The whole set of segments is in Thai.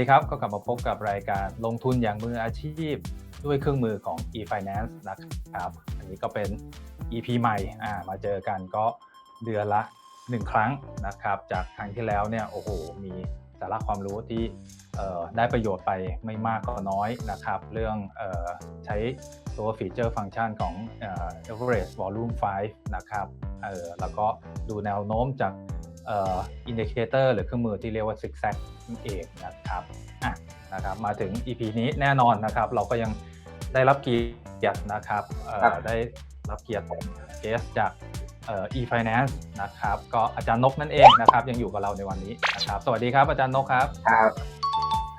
ดีครับ ก็กลับมาพบกับรายการลงทุนอย่างมืออาชีพ ด้วยเครื่องมือของ e-finance นะครับ อันนี้ก็เป็น EP ใหม่อ่ามาเจอกันก็เดือนละ 1 ครั้งนะครับ จากครั้งที่แล้วเนี่ยโอ้โหมีสาระความรู้ที่ได้ประโยชน์ไปไม่มากก็น้อยนะครับ เรื่องออใช้ตัวฟีเจอร์ฟังก์ชันของ Average volume 5 นะครับแล้วก็ดูแนวโน้มจาก อ่ออินดิเคเตอร์หรือเครื่องมือที่เรียกว่า zigzag นั่นเองนะครับอะนะครับมาถึง EP นี้แน่นอนนะครับ เราก็ยังได้รับเกียรตินะครับเอ่อครับได้รับเกียรติเกสจากเอ่อ e-finance นะครับ ก็อาจารย์นกนั่นเองนะครับ ยังอยู่กับเราในวันนี้นะครับ สวัสดีครับอาจารย์นกครับ ครับ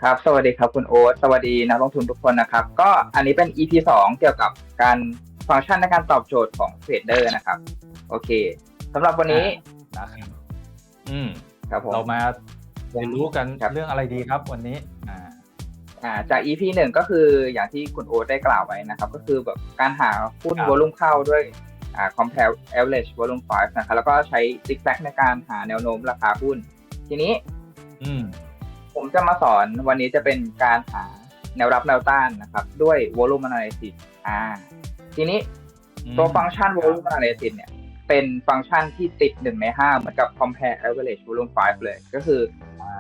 ครับ สวัสดีครับคุณโอ๊ตสวัสดีนักลงทุนทุกคนนะครับ ก็อันนี้เป็น EP สองเกี่ยวกับการฟังก์ชันในการตอบโจทย์ของเทรดเดอร์นะครับ โอเคสำหรับวันนี้นะครับ อืมครับผมเรามาเรียนรู้กันครับเรื่องอะไรดีครับวันนี้อ่าอ่าจาก EP หนึ่งก็คืออย่างที่คุณโอ๊ตได้กล่าวไว้นะครับ ก็คือแบบการหาหุ้นครับวอลุ่มเข้าด้วยอ่า compare average volume 5นะครับแล้วก็ใช้ zigzag ในการหาแนวโน้มราคาหุ้น ทีนี้ อืมผมจะมาสอนวันนี้จะเป็นการหาแนวรับแนวต้านนะครับ ด้วย volume analysis อ่า ทีนี้ตัวฟังก์ชัน volume analysis เนี่ย เป็นฟังก์ชันที่ติดหนึ่งในห้าเหมือนกับ compare average volume 5 เลย ก็คือ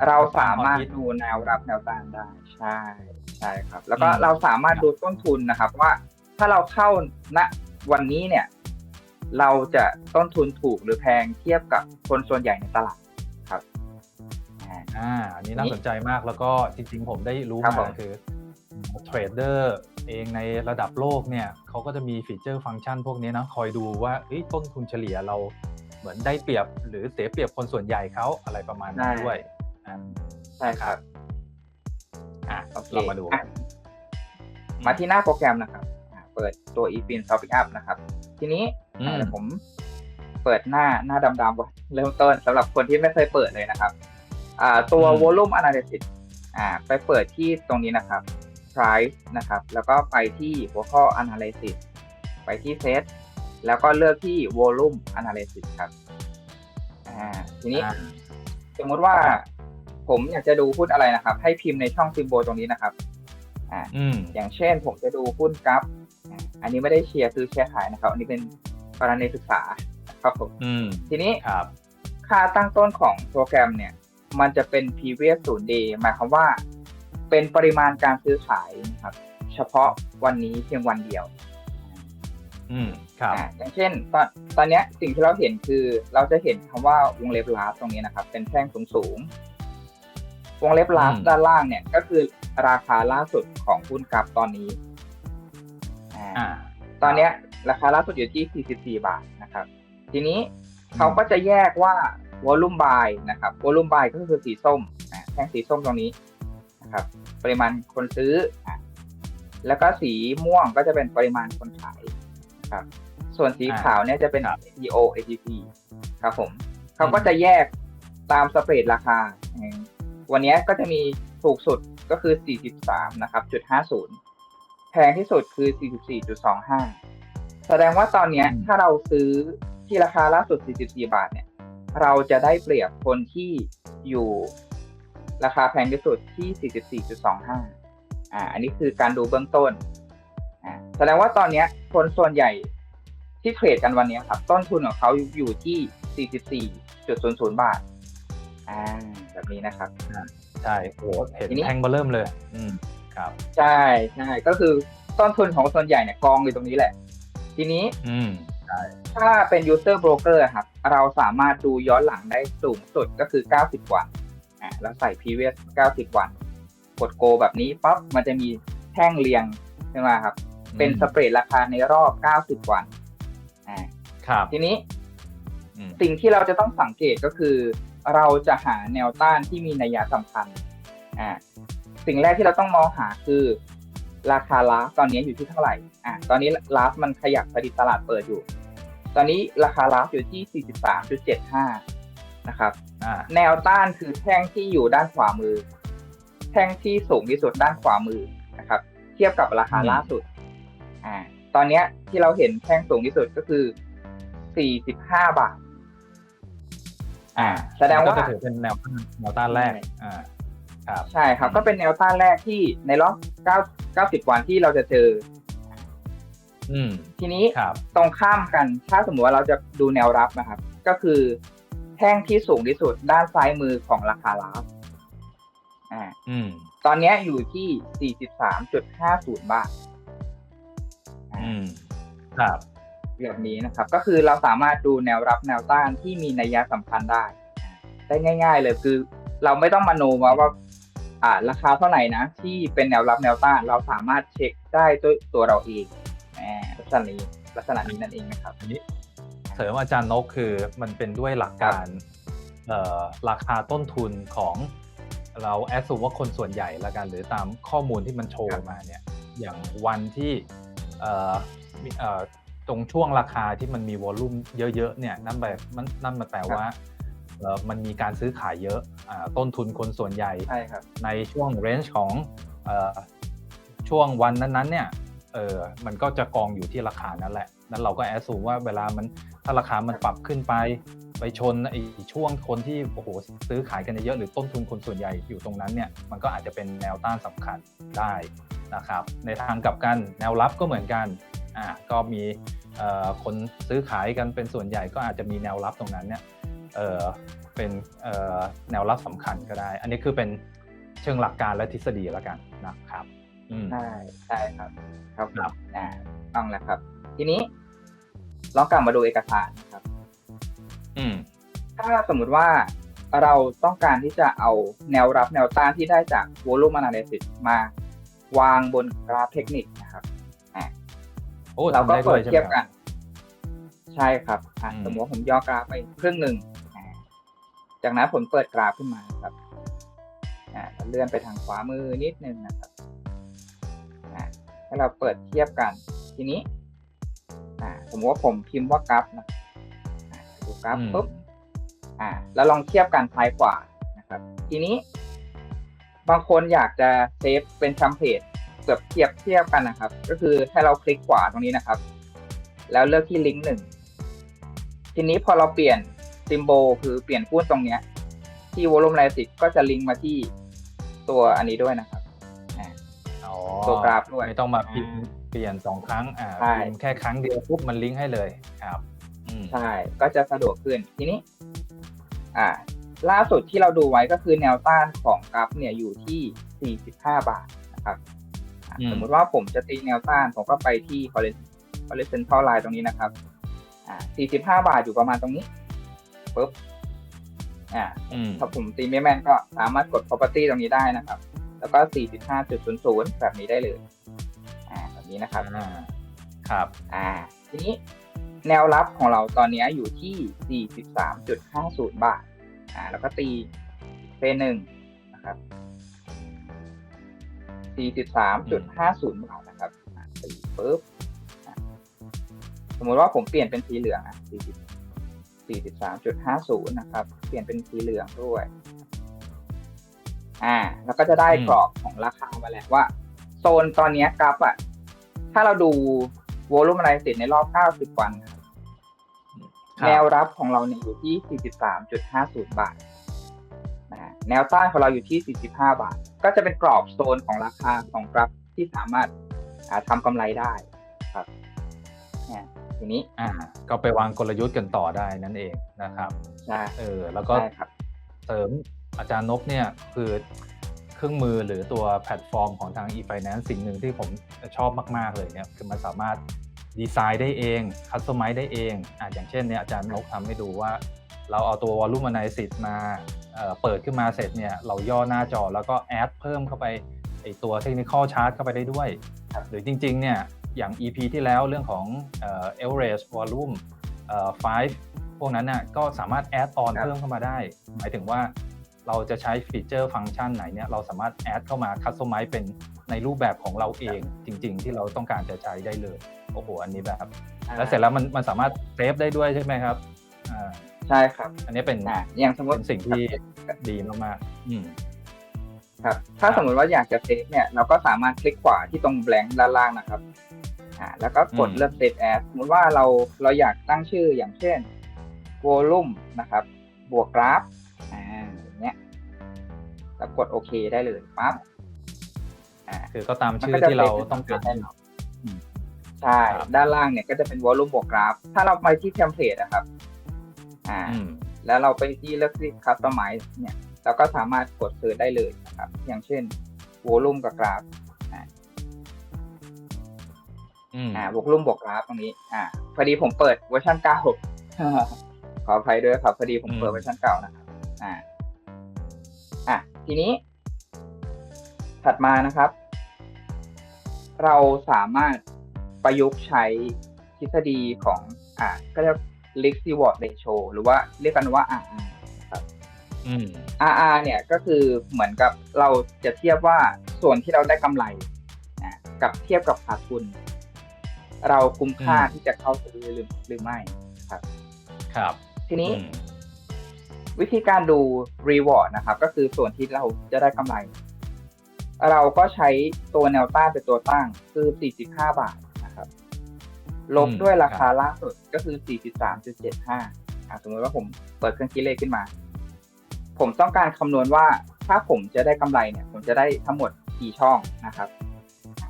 เราสามารถดูแนวรับแนวต้านได้ ใช่ใช่ครับ แล้วก็อืมเราสามารถดูต้นทุนนะครับ ว่าถ้าเราเข้าณวันนี้เนี่ย เราจะต้นทุนถูกหรือแพงเทียบกับคนส่วนใหญ่ในตลาดครับอ่าอ่าอันนี้น่าสนใจมากแล้วก็จริง ๆ ผมได้รู้ครับผมมาคือ เทรดเดอร์เองในระดับโลกเนี่ยเขาก็จะมีฟีเจอร์ฟังก์ชันพวกนี้นะคอยดูว่าเอ้ยต้นทุนเฉลี่ยเราเหมือนได้เปรียบหรือเสียเปรียบคนส่วนใหญ่เขาอะไรประมาณนั้นด้วยอ่าใช่ครับอะโอเคเรามาดูอะมาที่หน้าโปรแกรมนะครับอ่าเปิดตัว eFin Topic Up นะครับ ทีนี้อืมอ่าเดี๋ยวผมเปิดหน้าหน้าดำๆก่อนเริ่มต้นสำหรับคนที่ไม่เคยเปิดเลยนะครับ อ่าตัว volume analysis อ่า ไปเปิดที่ตรงนี้นะครับ price นะครับ แล้วก็ไปที่หัวข้อ analysis ไปที่ set แล้วก็เลือกที่ volume analysis ครับอ่าทีนี้อ่าสมมุติว่าผมอยากจะดูหุ้นอะไรนะครับ ให้พิมพ์ในช่องซิมโบลตรงนี้นะครับอ่าอืมอย่างเช่นผมจะดูหุ้นกราฟอ่าอันนี้ไม่ได้เชียร์ซื้อเชียร์ขายนะครับ อันนี้เป็นกรณีศึกษาครับผมอืมทีนี้ครับค่าตั้งต้นของโปรแกรมเนี่ย มันจะเป็น previous 0 day หมายความว่า เป็นปริมาณการซื้อขายนะครับ เฉพาะวันนี้เพียงวันเดียว อืมครับอ่าอย่างเช่น ตอนตอนเนี้ยสิ่งที่เราเห็นคือเราจะเห็นคำว่าวงเล็บลาสตรงนี้นะครับ เป็นแท่งสูงสูงๆวงเล็บลาสอืมด้านล่างเนี่ย ก็คือราคาล่าสุดของหุ้นกราฟตอนนี้อ่าอ่าตอนเนี้ย ราคาล่าสุดอยู่ที่ 44 บาทนะครับ ทีนี้เขาก็จะแยกว่า volume buy นะครับ volume buy ก็คือสีส้มอะแท่งสีส้มตรงนี้นะครับ ปริมาณคนซื้ออะแล้วก็สีม่วงก็จะเป็นปริมาณคนขายนะครับ ส่วนสีขาวเนี่ยจะเป็นครับ ATO ATP ครับผม เขาก็จะแยกตามสเปรดราคาอืมวันเนี้ยก็จะมีถูกสุดก็คือ 43 นะครับจุด50 แพงที่สุดคือ 44.25 แสดงว่าตอนเนี้ยอืมถ้าเราซื้อที่ราคาล่าสุด 44 บาทเนี่ย เราจะได้เปรียบคนที่อยู่ ราคาแพงที่สุดที่ 44.25 อ่า อันนี้คือการดูเบื้องต้น อ่า แสดงว่าตอนเนี้ยคนส่วนใหญ่ที่เทรดกันวันเนี้ยครับ ต้นทุนของเขาอยู่ที่ 44.00 บาท อ่า แบบนี้นะครับ ใช่โอ้โหเห็นทีนี้แท่งเบอร์เริ่มเลย อืม ครับ ใช่ใช่ก็คือต้นทุนของส่วนใหญ่เนี่ยกองอยู่ตรงนี้แหละ ทีนี้ อืมถ้าเป็น user broker อะครับ เราสามารถดูย้อนหลังได้สูงสุดก็คือ 90 วัน อ่าแล้วใส่ previous 90 วัน กด go แบบนี้ปั๊บมันจะมีแท่งเรียงใช่ไหมครับ เป็นสเปรดราคาในรอบ 90 วันอ่าครับทีนี้อืมสิ่งที่เราจะต้องสังเกตก็คือ เราจะหาแนวต้านที่มีนัยสำคัญอ่าสิ่งแรกที่เราต้องมองหาคือราคาลาฟตอนนี้อยู่ที่เท่าไหร่ อ่าตอนนี้ลาฟมันขยับพอดีตลาดเปิดอยู่ ตอนนี้ราคาลาฟอยู่ที่ 43.75 นะครับอ่าแนวต้านคือแท่งที่อยู่ด้านขวามือ แท่งที่สูงที่สุดด้านขวามือนะครับ เทียบกับราคาอืมล่าสุด อ่า ตอนเนี้ยที่เราเห็นแท่งสูงที่สุดก็คือ45บาท อ่า แสดงว่าก็จะถือเป็นแนวต้านแนวต้านแรก อ่า ครับ ใช่ครับ ก็เป็นแนวต้านแรกที่ในรอบ9 90วันที่เราจะเจอ อืม ทีนี้ครับตรงข้ามกัน ถ้าสมมติว่าเราจะดูแนวรับนะครับ ก็คือ แท่งที่สูงที่สุดด้านซ้ายมือของราคารับอ่าอืม ตอนเนี้ยอยู่ที่ 43.50 บาทอ่าอืม ครับแบบนี้นะครับ ก็คือเราสามารถดูแนวรับแนวต้านที่มีนัยสำคัญได้ ได้ง่าย ๆ เลยคือ เราไม่ต้องมาโนว่าว่า อ่า ราคาเท่าไหร่นะ ที่เป็นแนวรับแนวต้าน เราสามารถเช็คได้ด้วยตัวเราเองแหมลักษณะนี้ลักษณะนี้นั่นเองนะครับอันนี้เส ริมอาจารย์นกคือมันเป็นด้วยหลักการเอ่อราคาต้นทุนของเราแอดสูว่าคนส่วนใหญ่ละกัน หรือตามข้อมูลที่มันโชว์ครับมาเนี่ยอย่างวันที่เอ่อมีเอ่อตรงช่วงราคาที่มันมีวอลลุ่มเยอะๆเนี่ยนั่นแบบมันนั่นมันแปลว่าเอ่อมันมีการซื้อขายเยอะอ่าต้นทุนคนส่วนใหญ่ใช่ครับในช่วงเรนจ์ของเออช่วงวันนั้นๆเนี่ยเออมันก็จะกองอยู่ที่ราคานั้นแหละ นั้นเราก็แอสซูมว่าเวลามันถ้าราคามันปรับขึ้นไป ไปชนไอ้ช่วงคนที่โอ้โหซื้อขายกันเยอะๆหรือต้นทุนคนส่วนใหญ่อยู่ตรงนั้นเนี่ยมันก็อาจจะเป็นแนวต้านสำคัญได้นะครับในทางกลับกันแนวรับก็เหมือนกันอ่าก็มีเอ่อคนซื้อขายกันเป็นส่วนใหญ่ก็อาจจะมีแนวรับตรงนั้นเนี่ยเออเป็นเอ่อแนวรับสำคัญก็ได้ อันนี้คือเป็นเชิงหลักการและทฤษฎีแล้วกันนะครับอืมใช่ใช่ครับ ครับครับอ่าต้องแล้วครับ ทีนี้ ลองกลับมาดูเอกสารนะครับ อืม ถ้าสมมุติว่าเราต้องการที่จะเอาแนวรับแนวต้านที่ได้จาก volume analysis มาวางบนกราฟเทคนิคนะครับโอ้เราทำก็ได้ด้เปิวยดใช่ไหมเทียบคกัรับนใช่ครับอะอืมสมมติว่าผมย่อกราฟไปครึ่งหนึ่งอ่าจากนั้นผมเปิดกราฟขึ้นมาครับอ่าแล้วเลื่อนไปทางขวามือนิดนึงนะครับอ่าให้เราเปิดเทียบกัน ทีนี้ อ่าสมมติว่าผมพิมพ์ว่ากราฟนะอ่าดูกราฟอืมปุ๊บอ่า แล้วลองเทียบกันซ้ายขวานะครับ ทีนี้ บางคนอยากจะเซฟเป็นชัมเพจเกือบเทียบเทียบกันนะครับ ก็คือให้เราคลิกขวาตรงนี้นะครับ แล้วเลือกที่ลิงก์หนึ่งทีนี้พอเราเปลี่ยนซิมโบลคือเปลี่ยนหุ้นตรงเนี้ย ที่วอลุ่มไลติก็จะลิงก์มาที่ตัวอันนี้ด้วยนะครับอ่าอ๋อ ตัวกราฟด้วย ไม่ต้องมาพิมพ์เปลี่ยนสองครั้งอ่าใช่ พิมพ์แค่ครั้งเดียวปุ๊บมันลิงก์ให้เลยครับอืมใช่ ก็จะสะดวกขึ้น ทีนี้ อ่า ล่าสุดที่เราดูไว้ก็คือแนวต้านของกราฟเนี่ยอยู่ที่ 45 บาทนะครับอ่าอืมสมมุติว่าผมจะตีแนวต้านผมก็ไปที่ horizontal line ตรงนี้นะครับ อ่า 45 บาทอยู่ประมาณตรงนี้ปุ๊บ อ่า อืม ถ้าผมตีไม่แม่นก็สามารถกด property ตรงนี้ได้นะครับ แล้วก็ 45.00 แบบนี้ได้เลย อ่าแบบนี้นะครับอ่าครับ อ่า ทีนี้แนวรับของเราตอนนี้อยู่ที่ 43.50 บาท อ่า แล้วก็ตีเฟหนึ่งนะครับ 43.50 บาทนะครับอ่าตีปุ๊บอะสมมุติว่าผมเปลี่ยนเป็นสีเหลืองอะ40 43.50 นะครับ เปลี่ยนเป็นสีเหลืองด้วย อ่า แล้วก็จะได้อืมกรอบของราคามาแล้วว่า โซนตอนเนี้ยกราฟอะ ถ้าเราดูวอลุ่มอะไรติดในรอบ 90 วันครับครับแนวรับของเราเนี่ยอยู่ที่ 43.50 บาทนะแนวต้านของเราอยู่ที่ 45 บาท ก็จะเป็นกรอบโซนของราคาของกราฟที่สามารถอ่าทำกำไรได้ครับเนี่ยทีนี้อ่าก็ไปวางกลยุทธ์กันต่อได้นั่นเองนะครับใช่เออ แล้วก็ใช่ครับเสริม อาจารย์นกเนี่ยคือเครื่องมือหรือตัวแพลตฟอร์มของทาง e-finance สิ่งหนึ่งที่ผมชอบมาก ๆ เลยเนี่ยคือมันสามารถดีไซน์ได้เองคัสตอมไมซ์ได้เองอะอย่างเช่นเนี่ยอาจารย์นกทำให้ดูว่าเราเอาตัว volume analysis มาเอ่อเปิดขึ้นมาเสร็จเนี่ยเราย่อหน้าจอแล้วก็แอดเพิ่มเข้าไปไอตัว technical chart เข้าไปได้ด้วยครับหรือจริงๆเนี่ยอย่าง EP ที่แล้วเรื่องของเอ่อ average volume เอ่อ5พวกนั้นน่ะก็สามารถแอดออนครับเพิ่มเข้ามาได้ หมายถึงว่า เราจะใช้ฟีเจอร์ฟังก์ชันไหนเนี่ยเราสามารถแอดเข้ามาคัสตอมไมซ์เป็นในรูปแบบของเราเองจริง ๆ ที่เราต้องการจะใช้ได้เลยโอ้โหอันนี้แบบแล้วเสร็จแล้วมันมันสามารถเซฟได้ด้วยใช่ไหมครับอ่าใช่ครับ อันนี้เป็นอ่าอย่างสมมเป็ตินสิ่งที่ดีมากๆอืมครับถ้าสมมติว่าอยากจะเซฟเนี่ยเราก็สามารถคลิกขวาที่ตรงแบงค์ด้านล่างนะครับอ่าแล้วก็กดอืมเลือก Save As สมมติว่าเราเราอยากตั้งชื่ออย่างเช่น volume นะครับ บวกกราฟ แล้วกดโอเคได้เลยปั๊บอ่าคือก็ตามมันชื่ก็อจะที่เราเป็นต้องการให้เราใช่ครับด้านล่างเนี่ยก็จะเป็นวอลลุ่มบวกกราฟ ถ้าเราไปที่เทมเพลตนะครับ อ่าอืมแล้วเราไปที่เลือกที่คัสตอมไมซ์เนี่ย เราก็สามารถกดเซิร์ชได้เลยนะครับ อย่างเช่นวอลลุ่มกับกราฟอืมอ่าวอลลุ่มบวกกราฟตรงนี้ อ่า พอดีผมเปิดเวอร์ชันเก้าขออภัยด้วยครับ พอดีผมเปิดเวอร์ชันเก่านะครับ อ่าอะ ทีนี้ ถัดมานะครับ เราสามารถประยุกต์ใช้ทฤษฎีของอ่าก็เรียก risk reward ratio หรือว่าเรียกกันว่า RR อืม RR เนี่ยก็คือเหมือนกับเราจะเทียบว่าส่วนที่เราได้กำไรนะกับเทียบกับขาดทุน เราคุ้มค่าอืมที่จะเข้าซื้อหรือหรือไม่ครับ ครับ ทีนี้อืม วิธีการดู reward นะครับ ก็คือส่วนที่เราจะได้กำไร เราก็ใช้ตัวแนวต้านเป็นตัวตั้ง คือ 45 บาทนะครับ ลบด้วยราคาล่าสุดก็คือ 43.75อะสมมติว่าผมเปิดเครื่องคิดเลขขึ้นมา ผมต้องการคำนวณว่าถ้าผมจะได้กำไรเนี่ย ผมจะได้ทั้งหมดกี่ช่องนะครับ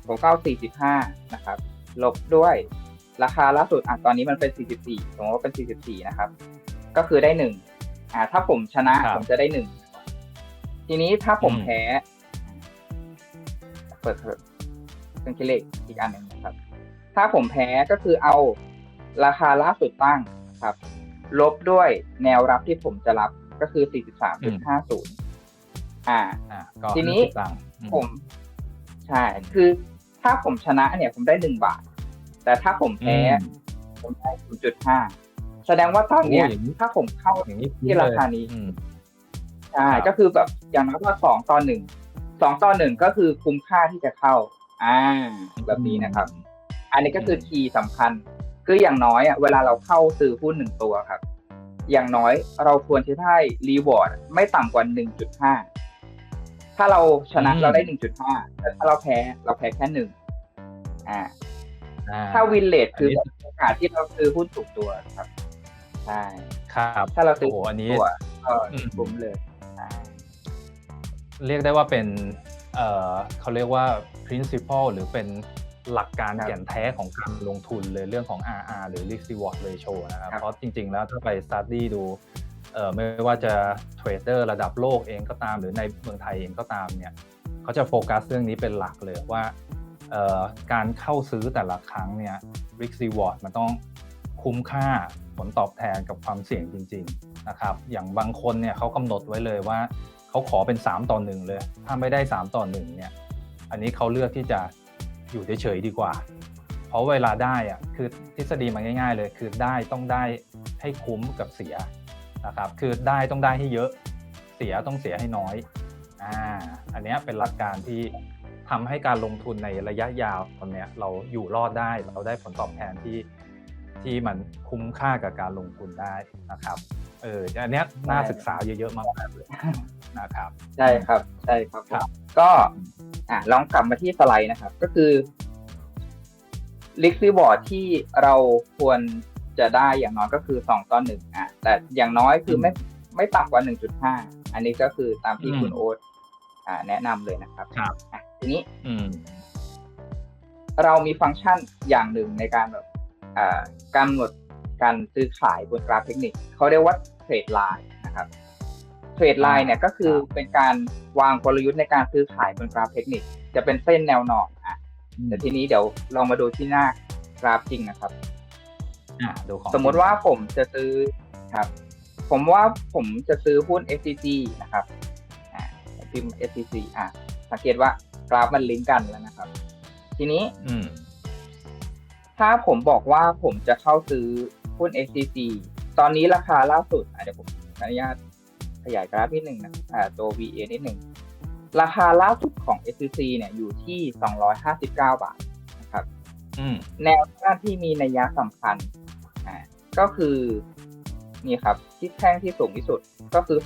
ผมก็เอา45 นะครับ ลบด้วยราคาล่าสุดอะตอนนี้มันเป็น 44 สมมติว่าเป็น 44 นะครับ ก็คือได้หนึ่ง อ่า ถ้าผมชนะ ครับ ผมจะได้หนึ่ง ทีนี้ถ้าผมอืมแพ้ เปิดเครื่องคิดเลขอีกอันหนึ่งนะครับ ถ้าผมแพ้ก็คือเอาราคาล่าสุดตั้งนะครับ ลบด้วยแนวรับที่ผมจะรับก็คือ 43.50 อ่า อ่าก็ทีนี้50ตังค์อืผม ใช่ คือถ้าผมชนะเนี่ยผมได้หนึ่งบาท แต่ถ้าผมแพ้ อืม ผมได้ 0.5 แสดงว่าตอนเนี้ยโอ้อย่างนี้ถ้าผมเข้าอย่างนี้ที่ราคานี้อืมใช่ครับก็คือแบบอย่างน้อยก็สองต่อหนึ่งสองต่อหนึ่งก็คือคุ้มค่าที่จะเข้า อ่า แบบนี้นะครับ อันนี้ก็คือคีย์สำคัญ คืออย่างน้อยอะเวลาเราเข้าซื้อหุ้นหนึ่งตัวครับ อย่างน้อยเราควรจะได้รีวอร์ดไม่ต่ำกว่าหนึ่งจุดห้าถ้าเราชนะอืมเราได้หนึ่งจุดห้าแต่ถ้าเราแพ้เราแพ้แค่หนึ่งอ่าอ่ถ้าวินเลทคืออันนี้โอกาสที่เราซื้อหุ้นถูกตัวครับ ใช่ครับถ้าเราซื้อโอ้โหอันนี้ตัวก็อืมคุ้มเลยใช่เรียกได้ว่าเป็นเอ่อเขาเรียกว่า principle หรือเป็นหลักการครับแก่นแท้ของการลงทุนเลยเรื่องของ RR หรือ risk reward ratio นะครับครับ เพราะจริง ๆ แล้วถ้าไป study ดูเอ่อไม่ว่าจะเทรดเดอร์ระดับโลกเองก็ตาม หรือในเมืองไทยเองก็ตามเนี่ยเขาจะโฟกัสเรื่องนี้เป็นหลักเลยว่าเอ่อการเข้าซื้อแต่ละครั้งเนี่ย risk reward มันต้องคุ้มค่าผ ลตอบแทนกับความเสี่ยงจริงๆนะครับอย่างบางคนเนี่ยเขากำหนดไว้เลยว่าเขาขอเป็น 3 ต่อ1เลย ถ้าไม่ได้ 3 ต่อ1เนี่ยอันนี้เขาเลือกที่จะอยู่เฉยๆดีกว่า เพราะเวลาได้อะคือทฤษฎีมันง่าย ๆ เลย คือได้ต้องได้ให้คุ้มกับเสียนะครับคือได้ต้องได้ให้เยอะเสียต้องเสียให้น้อยอ่าอันนี้เป็นหลักการที่ทำให้การลงทุนในระยะยาวตอนนี้เราอยู่รอดได้เราได้ผลตอบแทนที่ ที่มันคุ้มค่ากับการลงทุนได้นะครับ เอออันเนี้ยน่าศึกษาเยอะๆมากๆเลยนะครับ ใช่ครับ ใช่ครับครับก็อะลองกลับมาที่สไลด์นะครับ ก็คือลิกซีบอร์ดที่เราควรจะได้อย่างน้อยก็คือสองต่อหนึ่งอะ แต่อย่างน้อยคือไม่ไม่ต่ำกว่าหนึ่งจุดห้าอันนี้ก็คือตามที่อืมคุณโอ๊ตอ่า แนะนำเลยนะครับ ครับอะทีนี้อืมเรามีฟังก์ชันอย่างหนึ่งในการแบบอ่า กำหนดการซื้อขายบนกราฟเทคนิคเขาเรียกว่าเทรดไลน์นะครับเทรดไลน์เนี่ยก็คือเป็นการวางกลยุทธ์ในการซื้อขายบนกราฟเทคนิค จะเป็นเส้นแนวนอนอะแต่ทีนี้เดี๋ยวลองมาดูที่หน้ากราฟจริงนะครับอะดูของสมมุติว่าผมจะซื้อครับ ผมว่าผมจะซื้อหุ้น SCC นะครับอ่าพิมพ์ SCC อะสังเกตว่ากราฟมันลิงก์กันแล้วนะครับ ทีนี้อืม ถ้าผมบอกว่าผมจะเข้าซื้อหุ้น SCC ตอนนี้ราคาล่าสุดอะเดี๋ยวผมขออนุญาตขยายกราฟนิดหนึ่งนะอ่าตัว VA นิดหนึ่งราคาล่าสุดของ SCC เนี่ยอยู่ที่ 259 บาทนะครับอืมแนวต้านที่มีนัยยะสำคัญอ่าก็คือนี่ครับที่แท่งที่สูงที่สุดก็คือ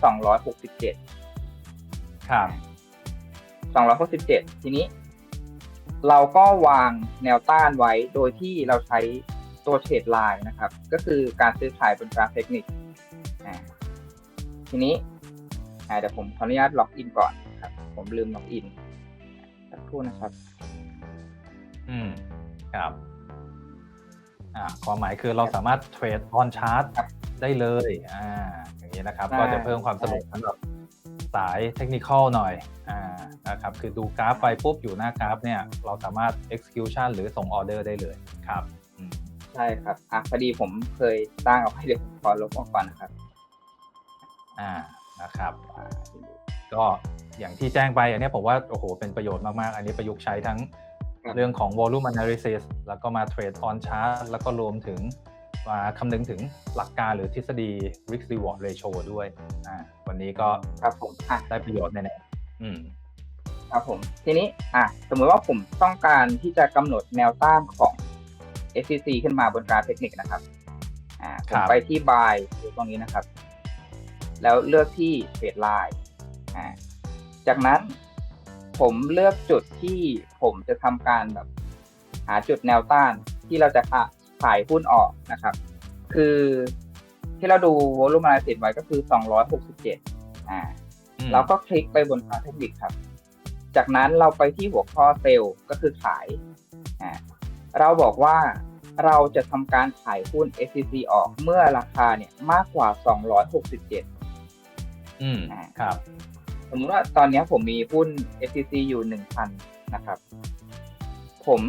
267 ครับ 267 ทีนี้ เราก็วางแนวต้านไว้โดยที่เราใช้ตัวเทรดไลน์นะครับ ก็คือการซื้อขายบนกราฟเทคนิคอ่าทีนี้อ่าเดี๋ยวผมขออนุญาตล็อกอินก่อนครับ ผมลืมล็อกอินสักครู่นะครับ อืมครับอ่าความหมายคือเราสามารถเทรดออนชาร์ตครับได้เลยอ่าอย่างนี้นะครับใช่ก็จะเพิ่มความสนุกใช่สำหรับ สายเทคนิคอลหน่อยอ่านะครับคือดูกราฟไปปุ๊บอยู่หน้ากราฟเนี่ยเราสามารถ execution หรือส่งออเดอร์ได้เลยครับอืมใช่ครับอะพอดีผมเคยตั้งเอาไว้เดี๋ยวผมขอลบออกก่อนนะครับอ่านะครับอ่าก็อย่างที่แจ้งไปอันเนี้ยผมว่าโอ้โหเป็นประโยชน์มาก ๆ อันนี้ประยุกต์ใช้ทั้งครับเรื่องของ volume analysis แล้วก็มา trade on chart แล้วก็รวมถึง มาคำนึงถึงหลักการหรือทฤษฎี risk reward ratio ด้วยอ่าวันนี้ก็ครับผมอะได้ประโยชน์แน่ๆอืมครับผม ทีนี้อะสมมติว่าผมต้องการที่จะกำหนดแนวต้านของ SCC ขึ้นมาบนกราฟเทคนิคนะครับอ่าผครัมบไปที่ buy อยู่ตรงนี้นะครับ แล้วเลือกที่ trade line อ่าจากนั้นผมเลือกจุดที่ผมจะทำการแบบ หาจุดแนวต้านที่เราจะขายหุ้นออกนะครับ คือที่เราดู volume analysis ไว้ก็คือ 267 อ่าอืมเราก็คลิกไปบนกราฟเทคนิคครับ จากนั้นเราไปที่หัวข้อเซลล์ก็คือขายอ่าเราบอกว่าเราจะทำการขายหุ้น SCC ออกเมื่อราคาเนี่ยมากกว่า 267 อืมอ่าครับ สมมติว่าตอนนี้ผมมีหุ้น SCC อยู่ 1,000 นะครับ ผม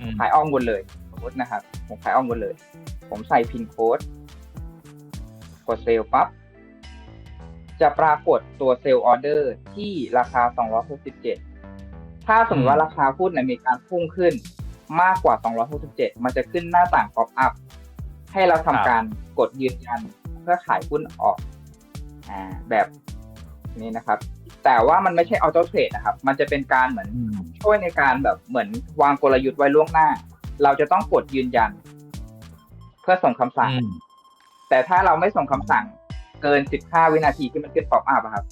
อืมขายออกหมดเลย สมมตินะครับ ผมขายออกหมดเลย ผมใส่พินโค้ดกดเซลล์ปั๊บ จะปรากฏตัวเซลล์ออเดอร์ที่ราคา 267 ถ้าสมมติว่าราคาหุ้นน่ะมีการพุ่งขึ้นมากกว่า 267 มันจะขึ้นหน้าต่างป๊อปอัพให้เราทำการกดยืนยันเพื่อขายหุ้นออกอ่าแบบนี้นะครับ แต่ว่ามันไม่ใช่ออโต้เทรดนะครับ มันจะเป็นการเหมือนอืมช่วยในการแบบเหมือนวางกลยุทธ์ไว้ล่วงหน้า เราจะต้องกดยืนยัน เพื่อส่งคำสั่งอืมแต่ถ้าเราไม่ส่งคำสั่ง เกิน 15 วินาทีที่มันขึ้นป๊อปอัพครับ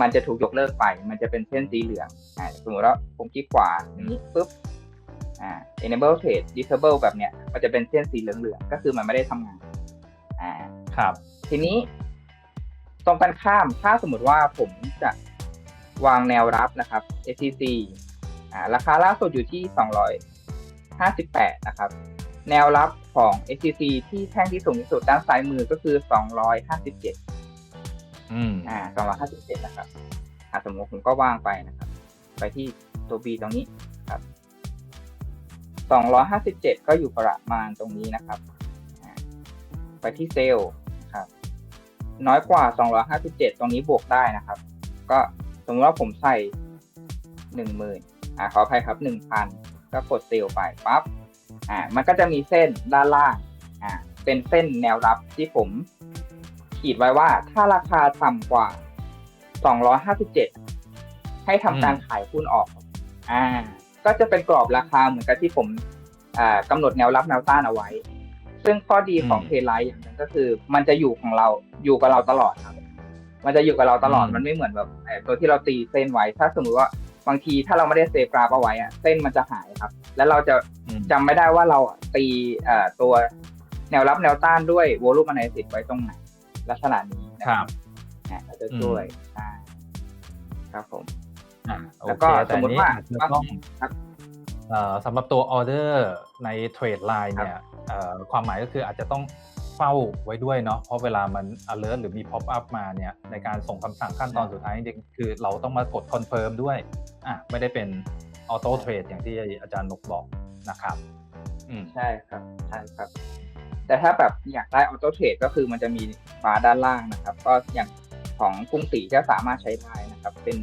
มันจะถูกยกเลิกไป มันจะเป็นเส้นสีเหลืองอ่าสมมติว่าผมคลิกขวาอย่างนี้ปุ๊บอ่า enable trade disable แบบเนี้ย มันจะเป็นเส้นสีเหลืองๆก็คือมันไม่ได้ทำงาน อ่า ครับ ทีนี้ตรงกันข้าม ถ้าสมมติว่าผมจะวางแนวรับนะครับ SCC อ่า ราคาล่าสุดอยู่ที่ 258 นะครับ แนวรับของ SCC ที่แท่งที่สูงที่สุดด้านซ้ายมือก็คือ 257 อืม อ่า 257 นะครับ อ่าสมมติผมก็วางไปนะครับ ไปที่ตัว B ตรงนี้ครับ 257 ก็อยู่ประมาณตรงนี้นะครับอ่าไปที่เซลล์นะครับ น้อยกว่า 257 ตรงนี้บวกได้นะครับ ก็สมมติว่าผมใส่ 10,000อ่าขออภัยครับ 1,000 ก็กดเซลล์ไปปั๊บอ่ามันก็จะมีเส้นด้านล่างอ่าเป็นเส้นแนวรับที่ผมขีดไว้ว่าถ้าราคาต่ำกว่า 257 ให้ทำการอืมขายหุ้นออก อ่า ก็จะเป็นกรอบราคาเหมือนกับที่ผมอ่ากำหนดแนวรับแนวต้านเอาไว้ ซึ่งข้อดีของอืมเพลไลท์อย่างหนึงก็คือ มันจะอยู่ของเราอยู่กับเราตลอดครับ มันจะอยู่กับเราตลอดอืมมันไม่เหมือนแบบไอ้ตัวที่เราตีเส้นไว้ ถ้าสมมติว่า บางทีถ้าเราไม่ได้เซฟกราฟเอาไว้อะเส้นมันจะหายครับ แล้วเราจะอืมจำไม่ได้ว่าเราอะตีเอ่อตัวแนวรับแนวต้านด้วย volume analysis ไว้ตรงไหนลักษณะนี้นะครับอะก็จะช่วยใช่ครับผมอ่าโอแล้วเคก็แต่สมมุอันตินี้ว่าอาจจะต้องครับเอ่อสำหรับตัวออเดอร์ในเทรดไลน์ครับเนี่ยเอ่อความหมายก็คืออาจจะต้อง เฝ้าไว้ด้วยเนาะเพราะเวลามัน alert หรือมี pop up มาเนี่ยในการส่งคำสั่งขั้นตอนสุดท้ายจริงๆคือเราต้องมากดคอนเฟิร์มด้วยอะไม่ได้เป็นออโต้เทรดอย่างที่อาจารย์นกบอกนะครับอืมใช่ครับใช่ครับ แต่ถ้าแบบอยากได้ออโต้เทรดก็คือมันจะมีบาร์ด้านล่างนะครับ ก็อย่างของกรุงศรีก็สามารถใช้ได้นะครับ เป็น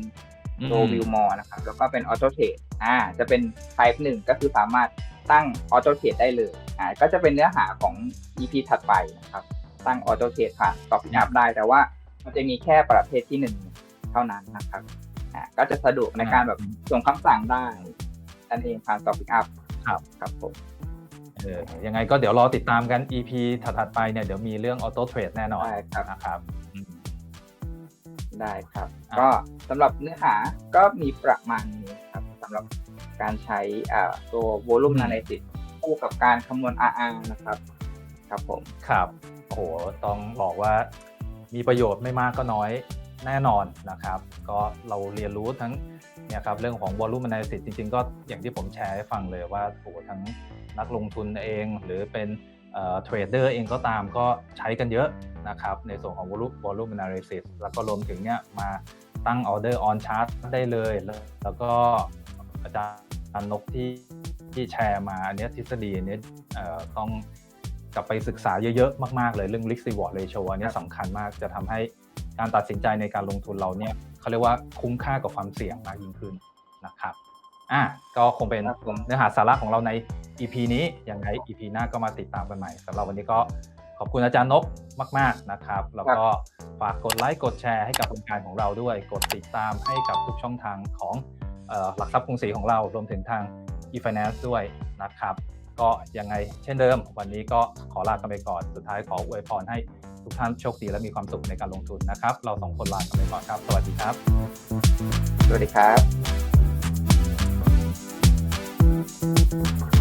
อืมโรวิวมอนะครับแล้วก็เป็นออโต้เทรดอ่า จะเป็น type หนึ่งก็คือสามารถ ตั้งออโต้เทรดได้เลยอ่าก็จะเป็นเนื้อหาของ EP ถัดไปนะครับ ตั้งออโต้เทรดผ่านตอบอัพได้ แต่ว่ามันจะมีแค่ประเภทที่หนึ่งเท่านั้นนะครับอ่าก็จะสะดวกในการแบบส่งคำสั่งได้นั่นเองผ่านตอบอัพครับครับผมเออยังไงก็เดี๋ยวรอติดตามกัน EP ถัดๆไปเนี่ยเดี๋ยวมีเรื่องออโต้เทรดแน่นอนได้ครับนะครับอืมได้ครับอะก็สำหรับเนื้อหาก็มีประมาณนี้ครับ สำหรับการใช้ตัว volume analysis คู่กับการคำนวณ RR นะครับ ครับผม ครับโหต้องบอกว่ามีประโยชน์ไม่มากก็น้อยแน่นอนนะครับ ก็เราเรียนรู้ทั้งเนี่ยครับเรื่องของ volume analysis จริง ๆ ก็อย่างที่ผมแชร์ให้ฟังเลยว่าโหทั้งนักลงทุนเองหรือเป็นเทรดเดอร์เองก็ตามก็ใช้กันเยอะนะครับในส่วนของ volume volume analysis แล้วก็รวมถึงเนี่ยมาตั้ง order on chart ได้เลย แล้วก็ จารย์นกที่ที่แชร์มาอันเนี้ยทฤษฎีอันเนี้ยเอ่อต้องกลับไปศึกษาเยอะๆ มากๆ เลยเรื่อง risk reward ratio อันเนี้ยสำคัญมากจะทำให้การตัดสินใจในการลงทุนเราเนี่ยเขาเรียกว่าคุ้มค่ากับความเสี่ยงมากยิ่งขึ้นนะครับอะก็คงเป็นครับผมเนื้อหาสาระของเราใน EP นี้ยังไง EP หน้าก็มาติดตามกันใหม่สำหรับวันนี้ก็ขอบคุณอาจารย์นกมาก ๆนะครับ แล้วก็ฝากกดไลค์กดแชร์ให้กับโครงการของเราด้วย กดติดตามให้กับทุกช่องทางของเอ่อ หลักทรัพย์กรุงศรีของเรารวมถึงทาง e-finance ด้วยนะครับ ก็ยังไงเช่นเดิม วันนี้ก็ขอลากันไปก่อน สุดท้ายขออวยพรให้ทุกท่านโชคดีและมีความสุขในการลงทุนนะครับ เราสองคนลากันไปก่อนครับ สวัสดีครับ สวัสดีครับ